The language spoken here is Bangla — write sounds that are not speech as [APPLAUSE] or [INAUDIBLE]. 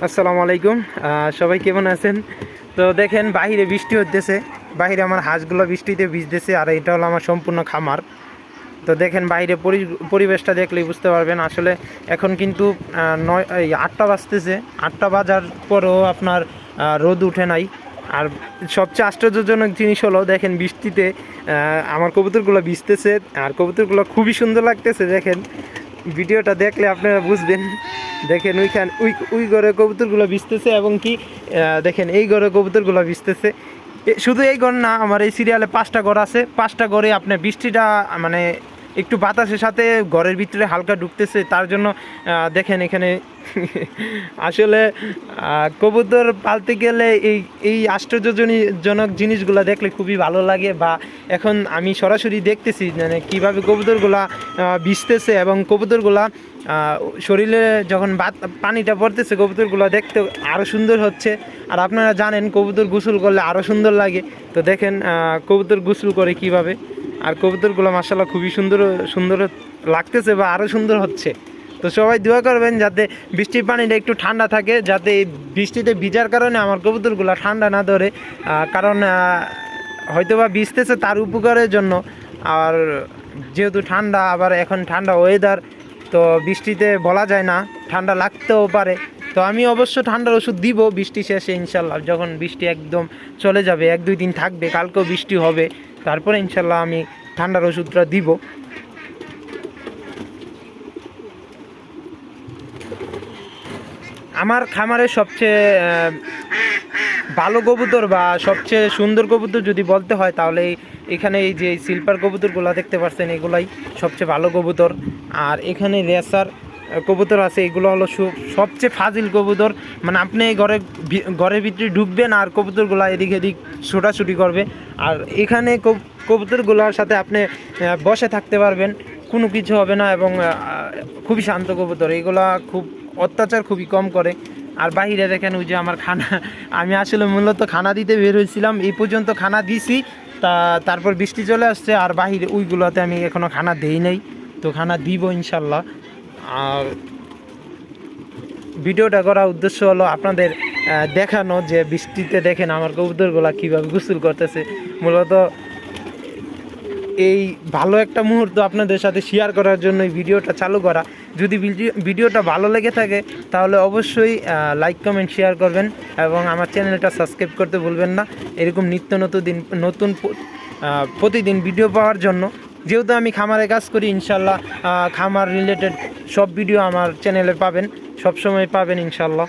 আসসালামু আলাইকুম। সবাই কেমন আছেন? তো দেখেন, বাহিরে বৃষ্টি হতেছে বাহিরে আমার হাঁসগুলো বৃষ্টিতে ভিজতেছে আর এটা হলো আমার সম্পূর্ণ খামার। তো দেখেন বাইরে পরি- পরিবেশটা দেখলেই বুঝতে পারবেন। আসলে এখন কিন্তু নয় আটটা বাজতেছে। আটটা বাজার পরেও আপনার রোদ উঠে নাই। আর সবচেয়ে আশ্চর্যজনক জিনিস হলো, দেখেন বৃষ্টিতে আমার কবুতরগুলো ভিজতেছে। আর কবুতরগুলো খুবই সুন্দর লাগতেছে, দেখেন। ভিডিওটা দেখলে আপনারা বুঝবেন। দেখেন ওইখান ওই ওই ঘরে কবুতরগুলো ভিজতেছে এবং কি দেখেন এই ঘরে কবুতরগুলো ভিজতেছে। শুধু এই ঘর না, আমার এই সিরিয়ালে পাঁচটা ঘর আছে। পাঁচটা ঘরে আপনার বৃষ্টিটা মানে একটু বাতাসের সাথে ঘরের ভিতরে হালকা ঢুকতেছে তার জন্য দেখেন এখানে [LAUGHS] আসলে কবুতর পালতে গেলে এই এই আশ্চর্যজনক জিনিসগুলো দেখলে খুবই ভালো লাগে বা এখন আমি সরাসরি দেখতেছি মানে কীভাবে কবুতরগুলা ভিজতেছে এবং কবুতরগুলা শরীরে যখন পানিটা পড়তেছে, কবুতরগুলো দেখতে আরও সুন্দর হচ্ছে। আর আপনারা জানেন কবুতর গোসল করলে আরও সুন্দর লাগে। তো দেখেন কবুতর গোসল করে কীভাবে। আর কবুতরগুলো মাসাল্লাহ খুবই সুন্দর সুন্দর লাগতেছে বা আরও সুন্দর হচ্ছে। তো সবাই দোয়া করবেন যাতে বৃষ্টির পানিটা একটু ঠান্ডা থাকে যাতে এই বৃষ্টিতে ভিজার কারণে আমার কবুতরগুলো ঠান্ডা না ধরে। কারণ আহ, হয়তোবা ভিজতেছে তার উপকারের জন্য। আর যেহেতু ঠান্ডা আবার এখন ঠান্ডা ওয়েদার তো বৃষ্টিতে বলা যায় না ঠান্ডা লাগতেও পারে। তো আমি অবশ্য ঠান্ডার ওষুধ দিব বৃষ্টি শেষে ইনশাল্লাহ যখন বৃষ্টি একদম চলে যাবে এক দুই দিন থাকবে কালকেও বৃষ্টি হবে। তারপরে ইনশাল্লাহ আমি ঠান্ডার ওষুধটা দিব। আমার খামারের সবচেয়ে ভালো কবুতর বা সবচেয়ে সুন্দর কবুতর যদি বলতে হয়, তাহলে এখানে এই যে সিলভার কবুতরগুলো দেখতে পাচ্ছেন এগুলাই সবচেয়ে ভালো কবুতর। আর এখানে রেসার কবুতর আছে, এগুলো হলো সবচেয়ে ফাজিল কবুতর। মানে আপনি ঘরে ঘরের ভিতরে ঢুকবেন আর কবুতরগুলো এদিক এদিক ছোটাছুটি করবে। আর এখানে কব- কবুতরগুলোর সাথে আপনি বসে থাকতে পারবেন। কোনো কিছু হবে না এবং খুবই শান্ত কবুতর। এগুলা খুব অত্যাচার খুবই কম করে। আর বাইরে দেখেন ওই যে আমার খানা। [LAUGHS] আমি আসলে মূলত খানা দিতে বের হয়েছিলাম। এই পর্যন্ত খানা দিছি। তা তারপর বৃষ্টি চলে আসছে আর বাহিরে ওইগুলোতে আমি এখনও খানা দেই নাই। তো খানা দিব ইনশাল্লাহ। আর ভিডিওটা করার উদ্দেশ্য হলো আপনাদের দেখানো যে বৃষ্টিতে দেখেন আমার কবুতরগুলা কীভাবে গোসল করতেছে। মূলত এই ভালো একটা মুহূর্ত আপনাদের সাথে শেয়ার করার জন্য ভিডিওটা চালু করা। যদি ভিডিওটা ভালো লেগে থাকে, তাহলে অবশ্যই লাইক কমেন্ট শেয়ার করবেন এবং আমার চ্যানেলটা সাবস্ক্রাইব করতে ভুলবেন না। এরকম নিত্য নতুন দিন, নতুন প্রতিদিন ভিডিও পাওয়ার জন্য। যেহেতু আমি খামারে কাজ করি, ইনশাল্লাহ খামার রিলেটেড সব ভিডিও আমার চ্যানেলে পাবেন সব সময় পাবেন ইনশাল্লাহ